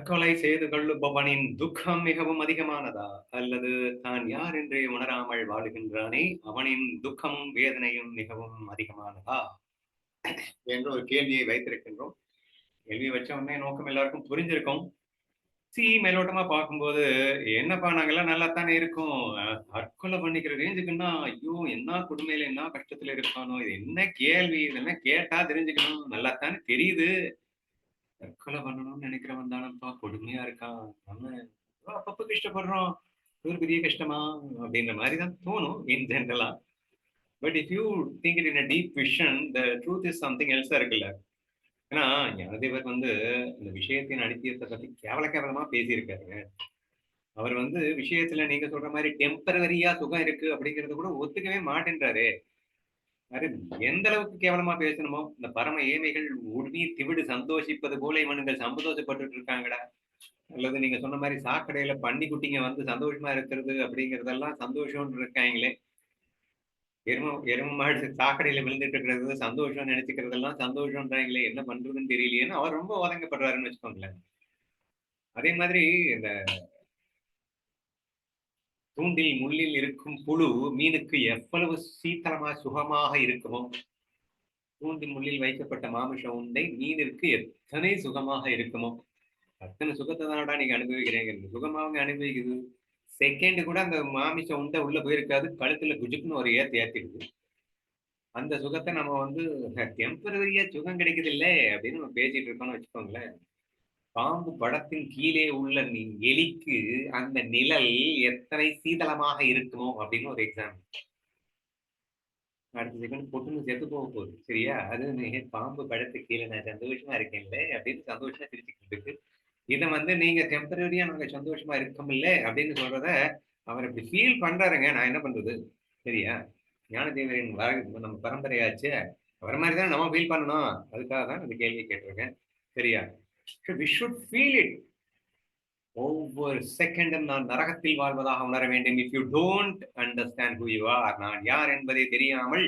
தற்கொலை செய்து கொள்ளுபவனின் துக்கம் மிகவும் அதிகமானதா? அல்லது தான் யார் என்று உணராமல் வாழுகின்றானே அவனின் துக்கமும் வேதனையும் மிகவும் அதிகமானதா? என்ற ஒரு கேள்வியை வைத்திருக்கின்றோம். கேள்வியை வச்ச உடனே நோக்கம் எல்லாருக்கும் புரிஞ்சிருக்கும். சி மேலோட்டமா பார்க்கும்போது என்னப்பா நாங்கெல்லாம் நல்லா தானே இருக்கோம் தற்கொலை பண்ணிக்கிற ரேஞ்சுக்குன்னா ஐயோ என்ன கொடுமையில என்ன கஷ்டத்துல இருக்கானோ இது என்ன கேள்வி இதெல்லாம் கேட்டா தெரிஞ்சுக்கணும். நல்லா தானே தெரியுது. தற்கொலை பண்ணணும்னு நினைக்கிறவன் தானப்பா கொடுமையா இருக்கான். நம்ம அப்பப்ப கஷ்டப்படுறோம். இது ஒரு பெரிய கஷ்டமா? அப்படின்ற மாதிரி தான் தோணும் இன் ஜென்ரலா but if you think it in a deep vision the truth is something எல்ஸா இருக்குல்ல. ஏன்னா ஞானதேவர் வந்து இந்த விஷயத்தின் அடித்தியத்தை பத்தி கேவல கேவலமா பேசியிருக்காரு. அவர் வந்து விஷயத்துல நீங்க சொல்ற மாதிரி டெம்பரவரியா சுகம் இருக்கு அப்படிங்கறத கூட ஒத்துக்கவே மாட்டேன்றாரு. அது எந்த அளவுக்கு கேவலமா பேசணுமோ இந்த பரம ஏமைகள் உருவி திவிடு சந்தோஷிப்பது போல இவனுங்கள் சந்தோஷப்பட்டு இருக்காங்கடா. அல்லது நீங்க சொன்ன மாதிரி சாக்கடையில பண்ணி குட்டிங்க வந்து சந்தோஷமா இருக்கிறது அப்படிங்கறதெல்லாம் சந்தோஷம்னு இருக்காங்களே. எரும எரும மாடு சாக்கடையில விழுந்துட்டு இருக்கிறது சந்தோஷம் நினைச்சுக்கிறதெல்லாம் சந்தோஷம்ன்றாங்களே என்ன பண்றதுன்னு தெரியலையேன்னு அவர் ரொம்ப உதங்கப்படுறாருன்னு வச்சுக்கோங்களேன். அதே மாதிரி இந்த தூண்டில் முள்ளில் இருக்கும் புழு மீனுக்கு எவ்வளவு சீத்தளமா சுகமாக இருக்குமோ? தூண்டில் முள்ளில் வைக்கப்பட்ட மாமிஷ உண்டை மீனிற்கு எத்தனை சுகமாக இருக்குமோ? அத்தனை சுகத்தை தானடா நீங்க அனுபவிக்கிறீங்க? சுகமாக அனுபவிக்குது. செகண்ட் கூட அந்த மாமிச உண்டை உள்ள போயிருக்காது. கழுத்துல குஜுக்குன்னு ஒரு ஏத்து ஏத்திடுது. அந்த சுகத்தை நம்ம வந்து டெம்பரவரியா சுகம் கிடைக்குது இல்லை அப்படின்னு நம்ம பேசிட்டு இருக்கோம்னு வச்சுக்கோங்களேன். பாம்பு படத்தின் கீழே உள்ள நீ எலிக்கு அந்த நிழல் எத்தனை சீதளமாக இருக்குமோ அப்படின்னு ஒரு எக்ஸாம்பிள் அடுத்த செகண்ட் பொட்டுன்னு செத்து போக போகுது. சரியா? அது நீ பாம்பு படத்துக்கு கீழே நான் சந்தோஷமா இருக்கேன்ல அப்படின்னு சந்தோஷமா சிரிச்சுக்கிட்டு இருக்கு. இதை வந்து நீங்க டெம்பரரியா நாங்க சந்தோஷமா இருக்கமில்ல அப்படின்னு சொல்றத அவர் இப்படி ஃபீல் பண்றாருங்க. நான் என்ன பண்றது? சரியா? ஞானதேவரின் வர நம்ம பரம்பரையாச்சு. அவர் மாதிரி தானே நம்ம ஃபீல் பண்ணணும். அதுக்காக தான் இந்த கேள்வியை கேட்டிருக்கேன். சரியா? வி ஷுட் ஃபீல் இட் ஒவ்வொரு செகண்டும் நான் நரகத்தில் வாழ்வதாக உணர வேண்டும். If you don't understand who you are நான் யார் என்பதை தெரியாமல்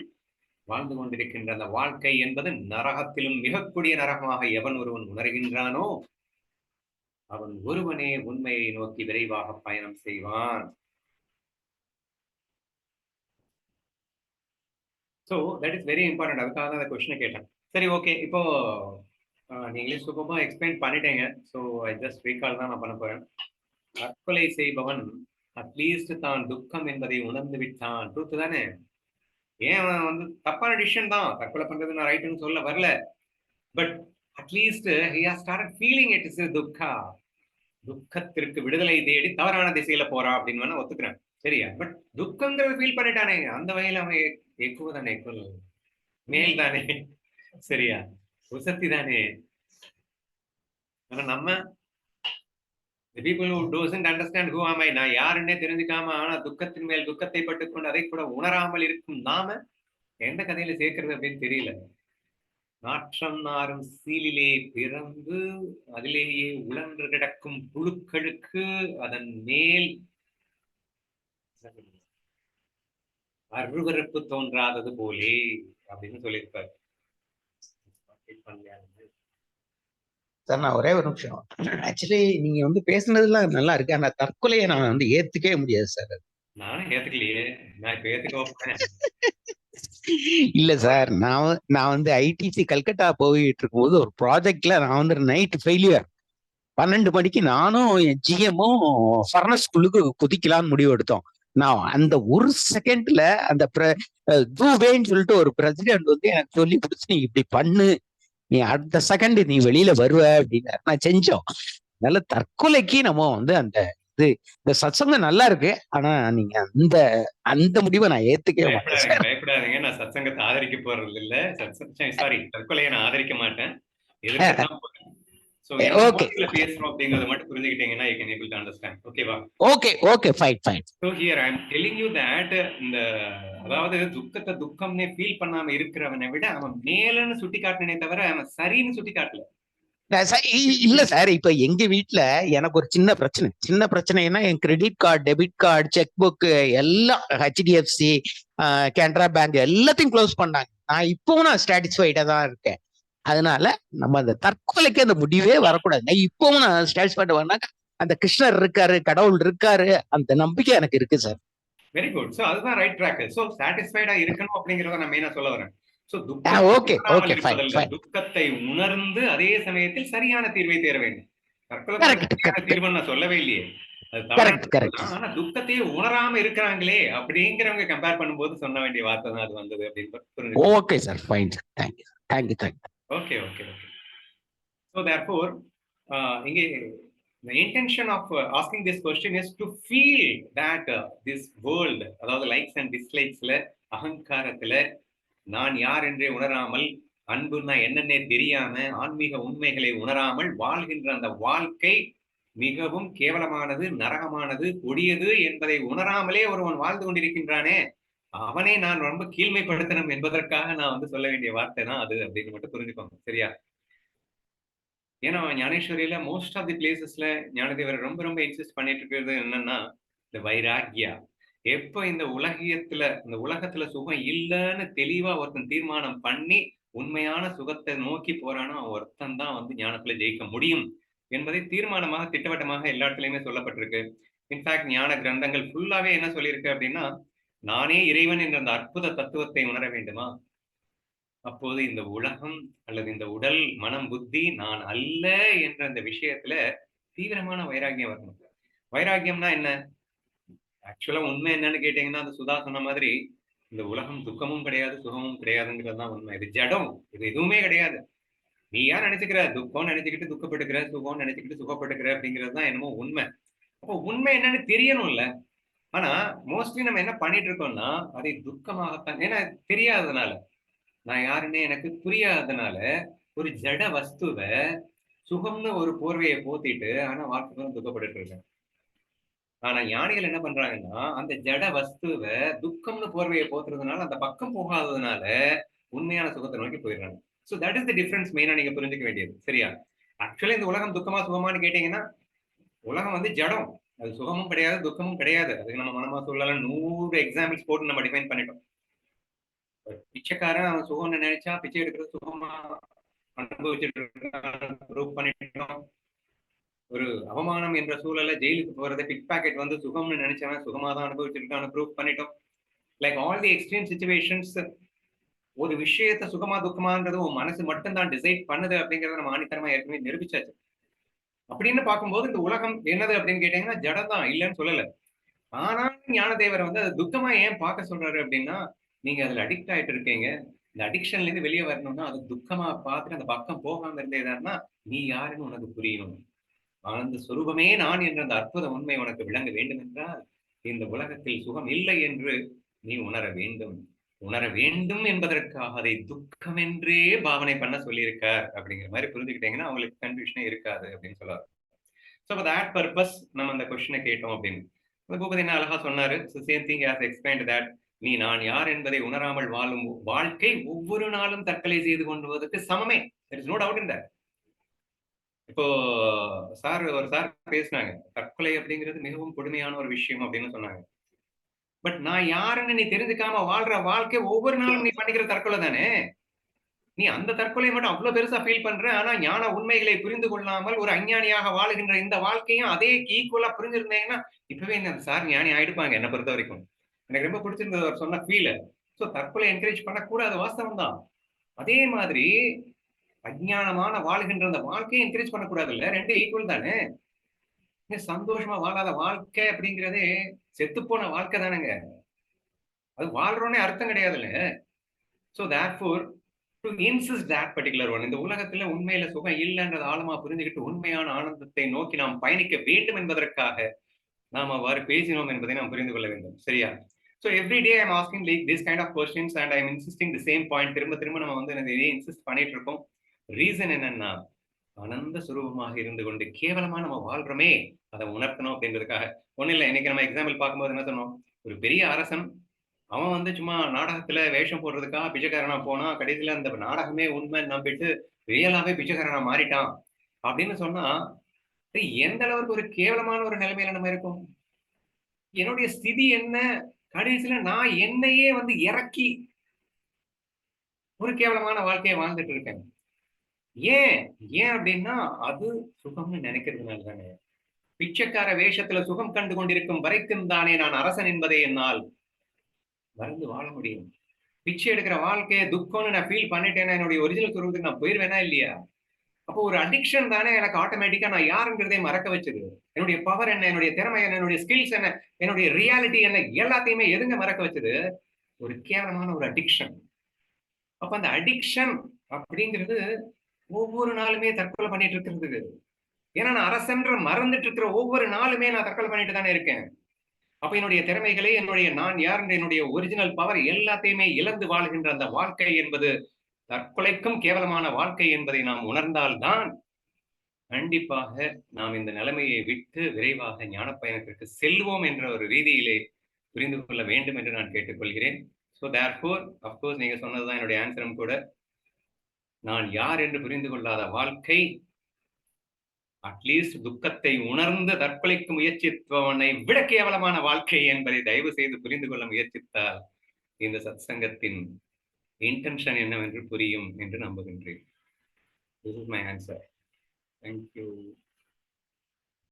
வாழ்ந்து கொண்டிருக்கின்ற அந்த வாழ்க்கை என்பது நரகத்திலும் மிகக்கூடிய நரகமாக எவன் ஒருவன் உணர்கின்றானோ அவன் ஒருவனே உண்மையை நோக்கி விரைவாக பயணம் செய்வான். So that is very important அதுக்காக தான் அந்த கொஸ்டினை கேட்டேன். சரி ஓகே இப்போ நீங்களே சுகமா எக்ஸ்பிளைன் பண்ணிட்டீங்க. ஸோ ஐ ஜஸ்ட் ரீகால் தான் நான் பண்ண போறேன். தற்கொலை செய்பவன் அட்லீஸ்ட் தான் துக்கம் என்பதை உணர்ந்து விட்டான். ட்ரூத் தானே? ஏன் அவன் வந்து தப்பான டிசிஷன் தான்? தற்கொலை பண்றது நான் ரைட்டுன்னு சொல்ல வரல. But at least he has start feeling it is துக்கா துக்கத்திற்கு விடுதலை தேடி தவறான திசையில போறான் அப்படின்னு வேணா ஒத்துக்கிறேன். சரியா? பட் துக்கங்கிறத ஃபீல் பண்ணிட்டானே. அந்த வகையில அவன் எக்குவ தானே எக்குவல் மேல் தானே சரியா? உசத்தி தானே? ஆனா நம்ம the people who understand understand ஆமை நான் யாருன்னே தெரிஞ்சுக்காம ஆனா துக்கத்தின் மேல் துக்கத்தை பட்டுக்கொண்டு அதை கூட உணராமல் இருக்கும் நாம எந்த கதையில சேர்க்கிறது அப்படின்னு தெரியல. நாற்றம் நாரும் சீலிலே பிறந்து அதிலேயே உழன்று கிடக்கும் புழுக்களுக்கு அதன் மேல் அருவருப்பு தோன்றாதது போலே அப்படின்னு சொல்லியிருப்பார். சார் நான் ஒரே ஒரு நிமிஷம். ஆக்சுவலி நீங்க வந்து பேசுனதுலாம் நல்லா இருக்கு. ஆனா தற்கொலையை நான் வந்து ஏத்துக்கவே முடியாது சார் நானும் ஏத்துக்கலையே. நான் இப்ப ஏத்துக்க இல்ல சார். நான் நான் வந்து ஐடிசி கல்கட்டா போயிட்டு இருக்கும்போது ஒரு ப்ராஜெக்ட்ல நான் வந்து நைட் ஃபெயிலியர் பன்னெண்டு மணிக்கு நானும் என் ஜிஎம்மும் ஃபர்னஸ் ஸ்கூலுக்கு குதிக்கலாம்னு முடிவு எடுத்தோம். நான் அந்த ஒரு செகண்ட்ல அந்த தூவேன்னு சொல்லிட்டு ஒரு பிரசிடென்ட் வந்து எனக்கு சொல்லி கொடுத்து நீ இப்படி பண்ணு. நீ அடுத்த செகண்ட் நீ வெளியில வருவ அப்படின்னு நான் செஞ்சோம். அதனால தற்கொலைக்கு நம்ம வந்து அந்த இது இந்த சத்சங்கம் நல்லா இருக்கு. ஆனா நீங்க அந்த அந்த முடிவை நான் ஏத்துக்கவே மாட்டேன். பயப்படாதீங்க. நான் சத்சங்கத்தை ஆதரிக்க போறது இல்ல. சாரி தற்கொலையை நான் ஆதரிக்க மாட்டேன். So okay. பேசுறோம் அப்படிங்கறத மட்டும் புரிஞ்சுக்கிட்டீங்கன்னா you can able to understand ஓகேவா okay okay fine fine so here I am telling you that இந்த அதாவது துக்கத்தை துக்கம்னே ஃபீல் பண்ணாம இருக்கிறவனை விட அவன் மேலன்னு சுட்டி காட்டினே தவிர அவன் சரின்னு சுட்டி காட்டல இல்ல சார் இப்ப எங்க வீட்ல எனக்கு ஒரு சின்ன பிரச்சனை. சின்ன பிரச்சனைனா என் credit card debit card cheque book எல்லாம் ஹெச்டிஎஃப்சி கேனரா பேங்க் எல்லாத்தையும் க்ளோஸ் பண்ணாங்க. நான் இப்பவும் நான் சாட்டிஸ்ஃபைடா தான் இருக்கேன். அதனால நம்ம அந்த தற்கொலைக்கு அந்த முடிவே வரக்கூடாது. நான் இப்பவும் நான் ஸ்டேட்ஸ் பண்ண அந்த கிருஷ்ணர் இருக்காரு கடவுள் இருக்காரு அந்த நம்பிக்கை எனக்கு இருக்கு சார் வெரி குட் சோ அதுதான் ரைட் ட்ராக் சோ சாட்டிஸ்ஃபைடா இருக்கணும் அப்படிங்கறத நான் மெயினா சொல்ல வரேன். So okay, fine, fine. துக்கத்தை உணர்ந்து அதே சமயத்தில் சரியான தீர்வை தேர வேண்டும். தற்கொலை. தீர்வுன்னு நான் சொல்லவே இல்லையே. தீர்வு. ஆனா துக்கத்தையே உணராம இருக்கிறாங்களே அப்படிங்கிறவங்க கம்பேர் பண்ணும்போது சொன்ன வேண்டிய வார்த்தை தான் அது வந்தது அப்படின்னு okay sir fine sir thank you thank you thank you okay okay okay so therefore இங்கே the intention of uh, asking this question is to feel that uh, this world அதாவது லைக்ஸ் அண்ட் டிஸ்லைக்ஸ்ல அகங்காரத்துல நான் யார் என்றே உணராமல் அன்புன்னா என்னன்னே தெரியாம ஆன்மீக உண்மைகளை உணராமல் வாழ்கின்ற அந்த வாழ்க்கை மிகவும் கேவலமானது நரகமானது கொடியது என்பதை உணராமலே ஒருவன் வாழ்ந்து கொண்டிருக்கின்றானே அவனை நான் ரொம்ப கீழ்மைப்படுத்தணும் என்பதற்காக நான் வந்து சொல்ல வேண்டிய வார்த்தை தான் அது அப்படின்னு மட்டும் புரிஞ்சுக்கோங்க சரியா? ஏன்னா ஞானேஸ்வரியில மோஸ்ட் ஆஃப் தி பிளேசஸ்ல ஞானதேவர் ரொம்ப ரொம்ப இன்சிஸ்ட் பண்ணிட்டு இருக்கிறது என்னன்னா இந்த வைராகியா எப்ப இந்த உலகியத்துல இந்த உலகத்துல சுகம் இல்லைன்னு தெளிவா ஒருத்தன் தீர்மானம் பண்ணி உண்மையான சுகத்தை நோக்கி போறானோ ஒருத்தன் தான் வந்து ஞானத்துல ஜெயிக்க முடியும் என்பதை தீர்மானமாக திட்டவட்டமாக எல்லா இடத்துலயுமே சொல்லப்பட்டிருக்கு. இன்ஃபேக்ட் ஞான கிரந்தங்கள் ஃபுல்லாவே என்ன சொல்லியிருக்கு அப்படின்னா நானே இறைவன் என்ற அந்த அற்புத தத்துவத்தை உணர வேண்டுமா? அப்போது இந்த உலகம் அல்லது இந்த உடல் மனம் புத்தி நான் அல்ல என்ற அந்த விஷயத்துல தீவிரமான வைராக்கியம் வரணும். வைராக்கியம்னா என்ன? ஆக்சுவலா உண்மை என்னன்னு கேட்டீங்கன்னா அந்த சுதா சொன்ன மாதிரி இந்த உலகம் துக்கமும் கிடையாது சுகமும் கிடையாதுங்கிறது தான் உண்மை. இது ஜடம். இது எதுவுமே கிடையாது. நீ ஏன் நினைச்சுக்கிற? துக்கம் நினைச்சுக்கிட்டு துக்கப்பட்டுக்கிற சுகம் நினைச்சுக்கிட்டு சுகப்பட்டுக்கிற அப்படிங்கிறது தான் என்னமோ உண்மை. அப்போ உண்மை என்னன்னு தெரியணும்ல. ஆனா மோஸ்ட்லி நம்ம என்ன பண்ணிட்டு இருக்கோம்னா அதை துக்கமாகத்தான் ஏன்னா தெரியாததுனால. நான் யாருன்னே எனக்கு புரியாதனால ஒரு ஜட வஸ்துவை சுகம்னு ஒரு போர்வையை போத்திட்டு ஆனா வாழ்க்கைக்கு துக்கப்பட்டுட்டு இருக்கேன். ஆனா ஞானிகள் என்ன பண்றாங்கன்னா அந்த ஜட வஸ்துவை துக்கம்னு போர்வையை போத்துறதுனால அந்த பக்கம் போகாததுனால உண்மையான சுகத்தை நோக்கி போயிடுறாங்க. So that is the difference மெயினா நீங்க புரிஞ்சுக்க வேண்டியது. சரியா? ஆக்சுவலி இந்த உலகம் துக்கமா சுகமான்னு கேட்டீங்கன்னா உலகம் வந்து ஜடம். அது சுகமும் கிடையாது துக்கமும் கிடையாது. அதுக்கு நம்ம மனமா சொல்லலாம். நூறு எக்ஸாம்பிள்ஸ் போட்டு நம்ம டிஃபைன் பண்ணிட்டோம். பிச்சைக்காரன் அவன் சுகம்னு நினைச்சா பிச்சை எடுக்கிறது சுகமா அனுபவிச்சுட்டு ப்ரூவ் பண்ணிட்டோம். ஒரு அவமானம் என்ற சூழல்ல ஜெயிலுக்கு போறதை பிக் பாக்கெட் வந்து சுகம்னு நினைச்சவன் சுகமா தான் அனுபவிச்சிருக்கான்னு ப்ரூவ் பண்ணிட்டோம். Like all the extreme situations ஒரு விஷயத்த சுகமா துக்கமான்றது உன் மனசு மட்டும்தான் டிசைட் பண்ணுது அப்படிங்கறத நம்ம ஆணித்தரமா ஏற்கனவே நிரூபிச்சாச்சு. அப்படின்னு பார்க்கும்போது இந்த உலகம் என்னது அப்படின்னு கேட்டீங்கன்னா ஜடம் தான் இல்லைன்னு சொல்லல. ஆனா ஞானதேவர் வந்து அது துக்கமா ஏன் பார்க்க சொல்றாரு அப்படின்னா நீங்க அதுல அடிக்ட் ஆயிட்டு இருக்கீங்க. இந்த அடிக்ஷன்ல இருந்து வெளியே வரணும்னா அது துக்கமா பார்த்துட்டு அந்த பக்கம் போகாம இருந்தேதான்னா நீ யாருன்னு உனக்கு புரியணும் ஆனந்த சுரூபமே நான் என்ற அந்த அற்புத உண்மை உனக்கு விளங்க வேண்டும் என்றால் இந்த உலகத்தில் சுகம் இல்லை என்று நீ உணர வேண்டும். உணர வேண்டும் என்பதற்காக அதை துக்கம் என்றே பாவனை பண்ண சொல்லியிருக்கார் அப்படிங்கிற மாதிரி புரிஞ்சுக்கிட்டீங்கன்னா அவங்களுக்கு கன்ஃபியூஷனே இருக்காது அப்படின்னு சொல்லுவார் ஸோ தட் பர்பஸ் நம்ம அந்த கொஸ்டினை கேட்டோம் அப்படின்னு. பூபதி என்ன அழகா சொன்னாரு same thing has explained that நீ நான் யார் என்பதை உணராமல் வாழும் வாழ்க்கை ஒவ்வொரு நாளும் தற்கொலை செய்து கொண்டுவதற்கு சமமே. நோ டவுட் இந்த இப்போ சார் ஒரு சார் பேசினாங்க. தற்கொலை அப்படிங்கிறது மிகவும் கொடுமையான ஒரு விஷயம் அப்படின்னு சொன்னாங்க. பட் நான் யாருன்னு நீ தெரிஞ்சுக்காம வாழ்ற வாழ்க்கை ஒவ்வொரு நாளும் நீ பண்ணிக்கிற தற்கொலை தானே? நீ அந்த தற்கொலையை மட்டும் அவ்வளவு பெருசா ஃபீல் பண்ற ஆனா ஞான உண்மைகளை புரிந்து கொள்ளாமல் ஒரு அஞ்ஞானியாக வாழுகின்ற இந்த வாழ்க்கையும் அதே ஈக்குவலா புரிஞ்சிருந்தீங்கன்னா இப்பவே இந்த சார் ஞானி ஆயிடுப்பாங்க என்ன பொறுத்த வரைக்கும். எனக்கு ரொம்ப பிடிச்சிருந்தது அவர் சொன்ன ஃபீல் ஸோ தற்கொலை என்கரேஜ் பண்ணக்கூடாது வாஸ்தவம் தான். அதே மாதிரி அஜ்ஞானமான வாழ்கின்ற அந்த வாழ்க்கையை என்கரேஜ் பண்ணக்கூடாது இல்ல ரெண்டு ஈக்குவல் தானே சந்தோஷமா வாழாத வாழ்க்கை அப்படிங்கிறதே செத்துப்போன வாழ்க்கை தானேங்க. அது வாழ்றோன்னே அர்த்தம் கிடையாதுல்ல? So therefore to insist that particular one இந்த உலகத்துல உண்மையில சுகம் இல்லைன்றது ஆழமா புரிஞ்சுக்கிட்டு உண்மையான ஆனந்தத்தை நோக்கி நாம் பயணிக்க வேண்டும் என்பதற்காக நாம் அவ்வாறு பேசினோம் என்பதை நாம் புரிந்து கொள்ள வேண்டும். சரியா? So every day I'm asking like this kind of questions and I'm insisting the same point திரும்ப திரும்ப நம்ம வந்து இதே இன்சிஸ்ட் பண்ணிட்டு இருக்கோம். ரீசன் என்னன்னா அனந்த சுரூபமாக இருந்து கொண்டு கேவலமா நம்ம வாழ்றோமே அதை உணர்த்தணும் அப்படின்றதுக்காக. ஒன்றும் இல்லை இன்னைக்கு நம்ம எக்ஸாம்பிள் பார்க்கும்போது என்ன சொன்னோம்? ஒரு பெரிய அரசன் அவன் வந்து சும்மா நாடகத்துல வேஷம் போடுறதுக்காக பிச்சைக்காரனா போனா கடைசியில அந்த நாடகமே உண்மை நம்பிட்டு ரியலாவே பிச்சைக்காரனா மாறிட்டான் அப்படின்னு சொன்னா எந்த அளவுக்கு ஒரு கேவலமான ஒரு நிலைமையில நம்ம இருக்கும்? என்னுடைய ஸ்திதி என்ன? கடைசியில நான் என்னையே வந்து இறக்கி ஒரு கேவலமான வாழ்க்கையை வாழ்ந்துட்டு இருக்கேன். ஏன்? ஏன் அப்படின்னா அது சுகம்னு நினைக்கிறதுனால தானே பிச்சைக்கார வேஷத்துல சுகம் கண்டு கொண்டிருக்கும் வரைக்கும் தானே நான் அரசன் என்பதை என்னால் மறந்து வாழ முடியும். பிச்சை எடுக்கிற வாழ்க்கையை துக்கம்னு நான் ஃபீல் பண்ணிட்டேன்னா என்னுடைய ஒரிஜினல் துருவத்துக்கு நான் போயிருவேனா இல்லையா? அப்போ ஒரு அடிக்ஷன் தானே எனக்கு ஆட்டோமேட்டிக்கா நான் யாருங்கிறதே மறக்க வச்சது. என்னுடைய பவர் என்ன என்னுடைய திறமை என்ன என்னுடைய ஸ்கில்ஸ் என்ன என்னுடைய ரியாலிட்டி என்ன எல்லாத்தையுமே எதுங்க மறக்க வச்சது? ஒரு கேவலமான ஒரு அடிக்ஷன் அப்ப அந்த அடிக்ஷன் அப்படிங்கிறது ஒவ்வொரு நாளுமே தற்கொலை பண்ணிட்டு இருக்கிறது ஏன்னா நான் அரசன்ற மறந்துட்டு இருக்கிற ஒவ்வொரு நாளுமே நான் தற்கொலை பண்ணிட்டு தானே இருக்கேன். அப்ப என்னுடைய திறமைகளை என்னுடைய நான் யார் என்னுடைய ஒரிஜினல் பவர் எல்லாத்தையுமே இழந்து வாழ்கின்ற அந்த வாழ்க்கை என்பது தற்கொலைக்கும் கேவலமான வாழ்க்கை என்பதை நாம் உணர்ந்தால்தான் கண்டிப்பாக நாம் இந்த நிலைமையை விட்டு விரைவாக ஞான பயணத்திற்கு செல்வோம் என்ற ஒரு ரீதியிலே புரிந்து கொள்ள வேண்டும் என்று நான் கேட்டுக்கொள்கிறேன். ஸோ தேர்ஃபோர் அப்கோர்ஸ் நீங்க சொன்னதுதான் என்னுடைய ஆன்சரும் கூட. நான் யார் என்று புரிந்து கொள்ளாத வாழ்க்கை அட்லீஸ்ட் துக்கத்தை உணர்ந்து தற்கொலைக்கு முயற்சித்தவனை விட கேவலமான வாழ்க்கை என்பதை தயவு செய்து புரிந்து கொள்ள முயற்சித்தால் இந்த சத்சங்கத்தின் இன்டென்ஷன் என்னவென்று புரியும் என்று நம்புகின்றேன். This is my answer thank you